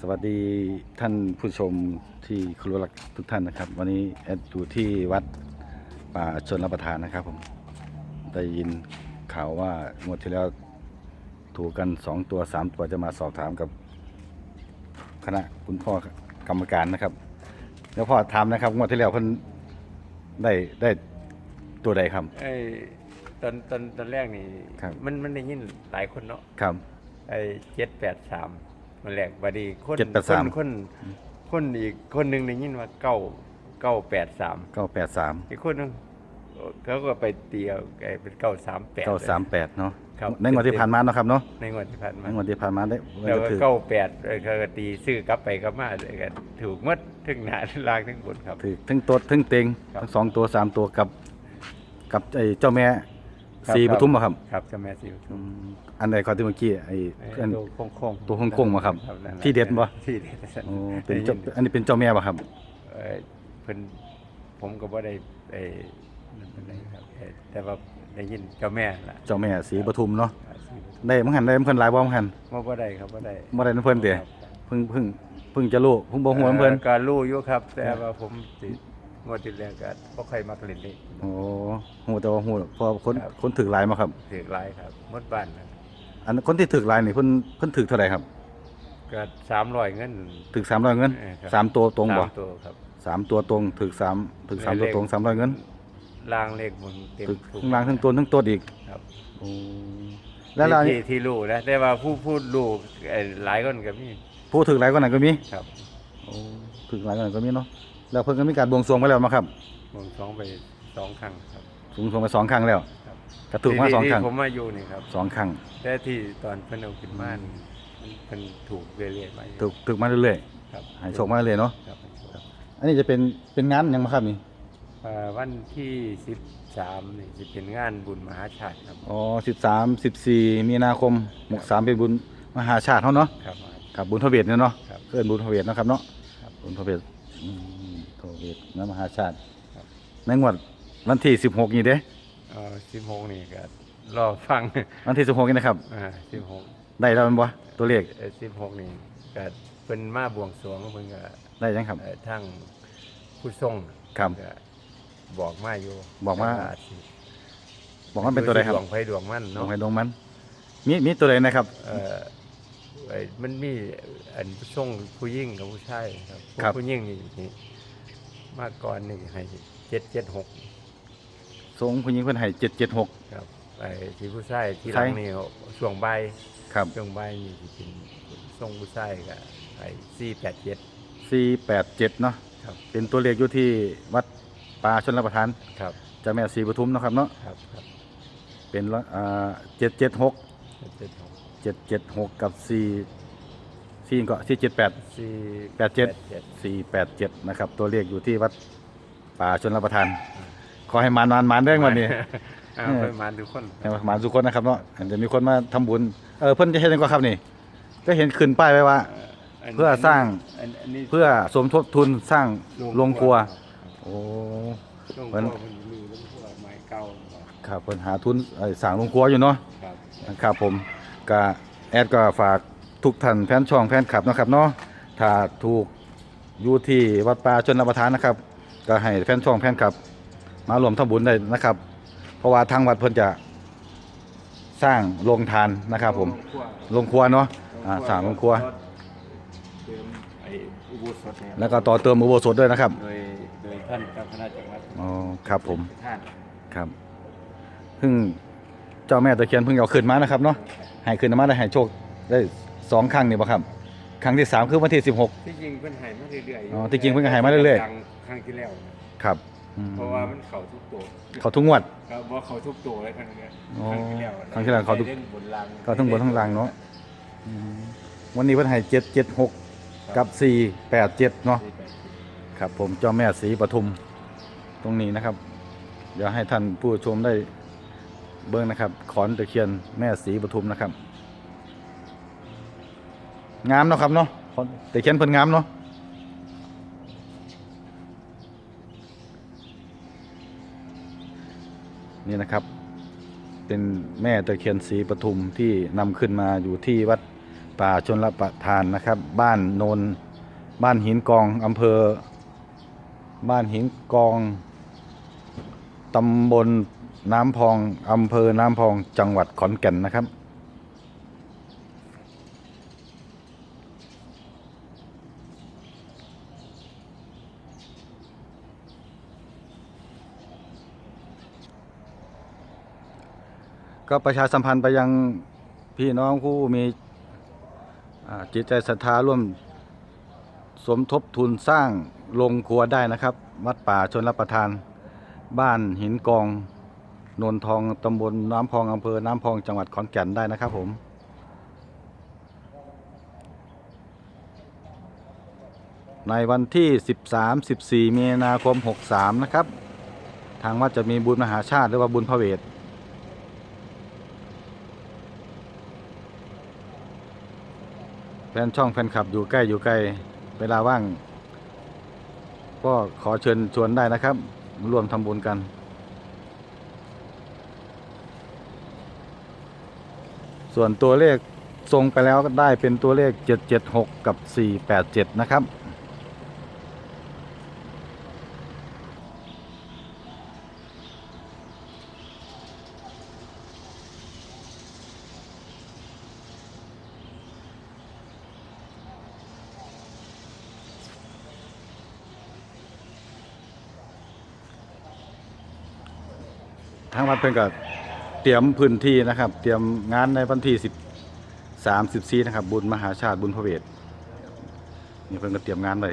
สวัสดีท่านผู้ชมที่เคารพรักทุกท่านนะครับ วันนี้แอดอยู่ที่วัดป่าชนรับประทานนะครับผมได้ยินข่าวว่างวดที่แล้วถูกกันสองตัวสามตัวจะมาสอบถามกับคณะคุณพ่อกรรมการนะครับ แล้วพ่อถามนะครับงวดที่แล้วเพิ่นได้ได้ตัวใดครับไอ้ตอนตอนตอนแรกนี่ครับ มันมันได้ยินหลายคนเนาะครับ ไอ้เจ็ดแปดสามมันแรกบัดนี้คน783คนคนคนอีกคนหนึ่งได้ยินว่าเก้าเก้าแปดสามเก้าแปดสามอีกคนหนึงเขาก็ไปเตียวไอ้เป็นเก้าสามแปด เก้าสามแปดเนาะครับ ในงวดที่ผ่านมาเนาะครับเนาะในงวดที่ผ่านมาในงวดที่ผ่านมาได้แล้วก็ก็คือเก้าแปดเขาก็ตีซื้อกลับไปกลับมาเลยกันถูกหมดทั้งหนาทั้งล่างทั้งบนครับ ถือทั้งตัวทั้งเต็งครับ ทั้งสองตัวสามตัวกับ กับไอ้เจ้าแม่ครับสีปทุมมาครับครับเจ้าแม่สีอืม อันใดก่อนที่เมื่อกี้ไอ้ไอ้อันตัวโค้งๆตัวโค้งๆมาครับนั่นแหละที่เด็ดบ่ ที่เด็ดโอ้เป็นเจ้าอันนี้เป็นเจ้าแม่ป่ะครับ เอ่อเพิ่นผมก็บ่ได้ไปนั่นปานใดครับเอ่อแต่ว่าได้ยินเจ้าแม่ล่ะเจ้าแม่สีปทุมเนาะอ่าชื่อได้มังหันได้มังเพิ่นหลายบ่มังหันบ่บ่ได้ครับบ่ได้บ่ได้นำเพิ่นเด้ครับเพิ่งเพิ่งเพิ่งจะรู้เพิ่งบ่ฮู้นำเพิ่นก็รู้อยู่ครับ แต่ว่าผมสิงวดที่แล้วก็บ่ค่อยมักเล่นเลขโอ้ฮู้แต่ว่าฮู้เพอคนครับคนถึกหลายมาครับ ถือหลายครับหมดบ้านนะ อันคนที่ถึกหลายนี่เพิ่นเพิ่นถึกเท่าไหร่ครับก็300เงิน ถึก300เงินเออครับ สามตัวตรงบ่สามตัวครับ สามตัวตรงถึกสามถึกสามตัวตรง300เงินล่างเลขบนเต็มถึกทุก ทั้งล่างทั้งตัวทั้งตัวอีกครับ โอ้แล้วเราที่ที่รู้นะแต่ว่าผู้พูดรู้เอ่อหลายคนก็มีผู้ถึกหลายกว่านั้นก็มีครับโอ้ถึกหลายกว่านั้นก็มีเนาะแล้วเพิ่นก็มีการบวงสรวงไปแล้วมาครับ วงสองไปสองครั้งครับบวงสรวงไปสองครั้งแล้วครับ กระถูกมาที่สองที่ครั้งผมมาอยู่นี่ครับสองครั้งแต่ที่ตอนเพิ่นเอาขึ้นมานี่มันเพิ่นถูกเรื่อยๆมาอยู่ถึกถึกมาเรื่อยครับๆให้โชคมาเรื่อยๆเนาะครับอันนี้จะเป็นเป็นงานหยังมาครับนี่เอ่อวันที่13นี่จะเป็นงานบุญมหาชาติครับอ๋อสิบสามสิบสี่มีนาคมหกสามเป็นบุญมหาชาติเขาเนาะครับ ครับบุญพระเวทเนี่ยเนาะครับเกินบุญพระเวทเนาะครับเนาะครับบุญพระเวทอืมพระเวทนะมหาชาติครับ ในงวดวันที่สิบหกนี่เด้ เอ่อ16นี่ก็รอฟังวันที่สิบหกนี่นะครับอ่า16ได้แล้วแมันบ่ตัวเลขเอ่อ16นี่ก็เพิ่นมาบวงสรวงเพิ่นก็ได้ยังครับเอ่อทั้งผู้ทรงครับ ก็บอกมาอยู่บอกว่าแต่สิบอกว่าเป็นตัวใดครับดวงไฟดวงมันดวเนาะงไฟดวงมันมีมีตัวใดนะครับ เอ่อไอ้มันมีอันส่งผู้ยิ่งกับผู้ชายครับครับ ผู้ยิ่งนี่นี่มาก่อนนี่ให้เจ็ดเจ็ดหก ทรงผู้หญิงเพิ่นให้เจ็ดเจ็ดหก ครับไอ้ที่ผู้ชายที่หลังใช่นี่ช่วงใบายครับช่วงใบายนี่สิเป็นส่งผู้ชายกับไอ้สี่แปดเจ็ดสี่แปดเจ็ดเนาะ ครับ เป็นตัวเลขอยู่ที่วัดป่าชนรับประทานครับเจ้าแม่ศรีปทุมเนาะครับเนาะ ครับครับเป็นร้อยอ่าเจ็ดเจ็ดหก เจ็ดหกเจ็ดเจ็ดหกกับสี่สี่ก็สี่เจ็ดแปด สี่แปดเจ็ดเจ็ดสี่แปดเจ็ดนะครับ ตัวเลขอยู่ที่วัดป่าชนรับประทานข อให้มานานมานเรื่องวันนี้อ้าวเออเพิ่นมาทุกคนให้มานสุกคนนะครับเนาะอาจจะมีคนมาทำบุญเออเพิ่นจะเห็นยังก็ครับนี่ ก็เห็นขึ้นป้ายไว้ว่านเพื่อสร้างอันอันนี้เพื่อสมทบทุนสร้างโรงครัว โอ้โรงเพิ่ครัวนมันมีโรงครัวไม้เก่าครับเพิ่นหาทุนไอ้สร้างโรงครัวอยู่เนาะ ครับ นะครับผมก็แอดก็ฝากทุกท่านแฟนช่องแฟนคลับเนาะครับเนาะถ้าถูกอยู่ที่วัดป่าชนรับประทานนะครับ ก็ให้แฟนช่องแฟนคลับ มารวมทำบุญได้นะครับ เพราะว่าทางวัดเพิ่นจะสร้างโรงทานนะครับ ผมโรงครัวโรงครัวเนาะอ่าสร้างโรงครัว เติมไอ้อุโบสถเนี่ยแล้วก็ต่อเติมอุโบสถด้วยนะครับโดยโดยท่านเจ้าคณะจังหวัดอ๋อครับผมท่านครับเพิ่งเจ้าแม่ตะเคียนเพิ่งเอาขึ้นมานะครับเนาะให้ขึ้นมาได้ให้โชคได้สองครั้งนี่บ่ครับครั้งที่สามคือวันที่สิบหกที่จริงเพิ่นให้มาเรื่อยๆอ๋อที่จริงเพิ่นก็ให้มาเรื่อยๆ ดังครั้งที่แล้วนะครับอืม เพราะว่ามันเข้าทุกตัวเขาทุกงวดก็บ่เข้าทุกตัวเลยครั้งเนี้ยอ๋อครั้งที่แล้วครั้งที่แล้วเข้าทุก ได้บนรางเข้าทั้งบนทั้งล่างเนาะอืมวันนี้เพิ่นให้เจ็ดเจ็ดหกกับสี่แปดเจ็ดเนาะที่แปดสิบครับผมเจ้าแม่ศรีปทุมตรงนี้นะครับ เดี๋ยวให้ท่านผู้ชมได้เบิ้งนะครับ ขอนตะเคียนแม่ศรีปทุมนะครับ งามเนาะครับเนาะขอนตะเคียนเพิ่นงามเนาะ นี่นะครับ เป็นแม่ตะเคียนสีปทุมที่นำขึ้นมาอยู่ที่วัดป่าชนละประทานนะครับ บ้านโนนบ้านหินกองอำเภอ บ้านหินกองตำบลน้ำพองอำเภอน้ำพองจังหวัดขอนแก่นนะครับ ก็ประชาสัมพันธ์ไปยังพี่น้องผู้มีจิตใจศรัทธาร่วมสมทบทุนสร้างโรงครัวได้นะครับ วัดป่าชนรับประทาน บ้านหินกองนนทองตำบลน้ำพองอำเภอน้ำพองจังหวัดขอนแก่นได้นะครับผมในวันที่ 13-14 มีนาคม 63 นะครับ ทางวัดจะมีบุญมหาชาติหรือว่าบุญพระเวท ฟนช่องแฟนคลับอยู่ใกล้อยู่ไกลเวลาว่าง ก็ขอเชิญชวนได้นะครับร่วมทำบุญกัน ส่วนตัวเลขทรงไปแล้วก็ได้เป็นตัวเลข 776 กับ 487 นะครับ ทางวัดเพิ่นก็เตรียมพื้นที่นะครับ เตรียมงานในวันที่สามสิบซีนะครับ บุญมหาชาติบุญพระเวทนี่เพิ่นก็เตรียมงานไว้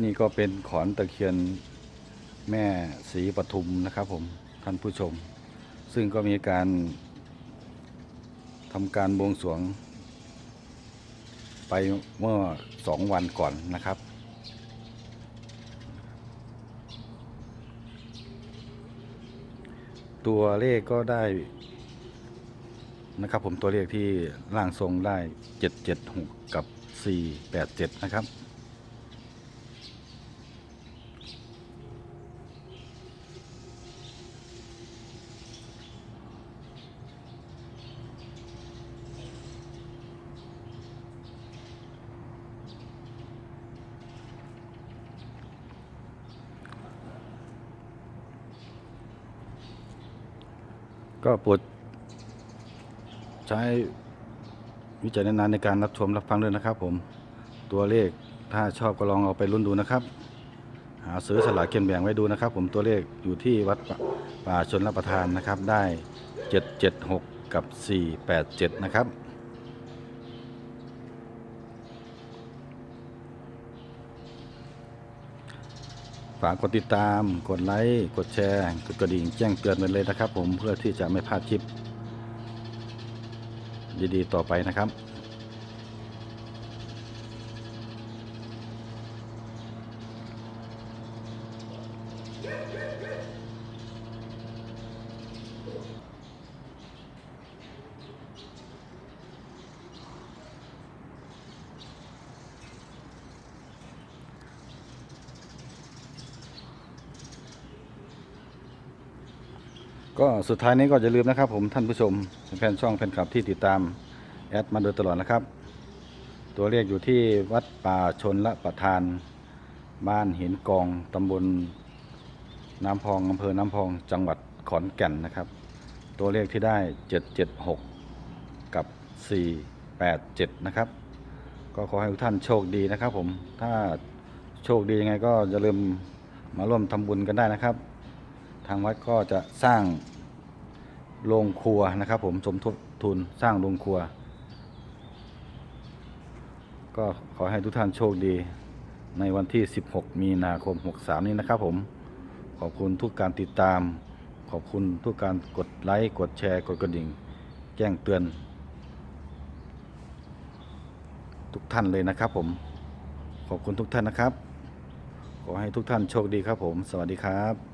นี่ก็เป็นขอนตะเคียนแม่ศรีปทุมนะครับผมท่านผู้ชม ซึ่งก็มีการทำการบวงสรวง ไปเมื่อสองวันก่อนนะครับ ตัวเลขก็ได้นะครับผมตัวเลขที่ร่างทรงได้ 776 กับ 487 นะครับ ก็โปรดใช้วิจารณญาณในการรับชมรับฟังด้วยนะครับ ผมตัวเลขถ้าชอบก็ลองเอาไปลุ้นดูนะครับ หาซื้อสลากเกียนแบ่งไว้ดูนะครับ ผมตัวเลขอยู่ที่วัดป่าป่าชนรับประทานนะครับ ได้ 776 กับ 487 นะครับ ฝากกดติดตาม กดไลค์ กดแชร์ กดกระดิ่งแจ้งเตือนไปเลยนะครับ ผมเพื่อที่จะไม่พลาดคลิป ดีๆต่อไปนะครับ ก็สุดท้ายนี้ก็อย่าลืมนะครับ ผมท่านผู้ชมแฟนช่องแฟนคลับที่ติดตามแอดมาโดยตลอดนะครับ ตัวเลขอยู่ที่วัดป่าชนละประทาน บ้านหินกองตำบลน้ำพองอำเภอน้ำพองจังหวัดขอนแก่นนะครับ ตัวเลขที่ได้ 776 กับ 487 นะครับ ก็ขอให้ทุกท่านโชคดีนะครับ ผมถ้าโชคดียังไงก็อย่าลืมมาร่วมทำบุญกันได้นะครับ ทางวัดก็จะสร้าง โรงครัวนะครับ ผมสมทบทุนสร้างโรงครัว ก็ขอให้ทุกท่านโชคดี ในวันที่ 16 มีนาคม 63 นี้นะครับ ผมขอบคุณทุกการติดตาม ขอบคุณทุกการกดไลค์ กดแชร์ กดกระดิ่ง แจ้งเตือน ทุกท่านเลยนะครับ ผม ขอบคุณทุกท่านนะครับ ขอให้ทุกท่านโชคดีครับผม สวัสดีครับ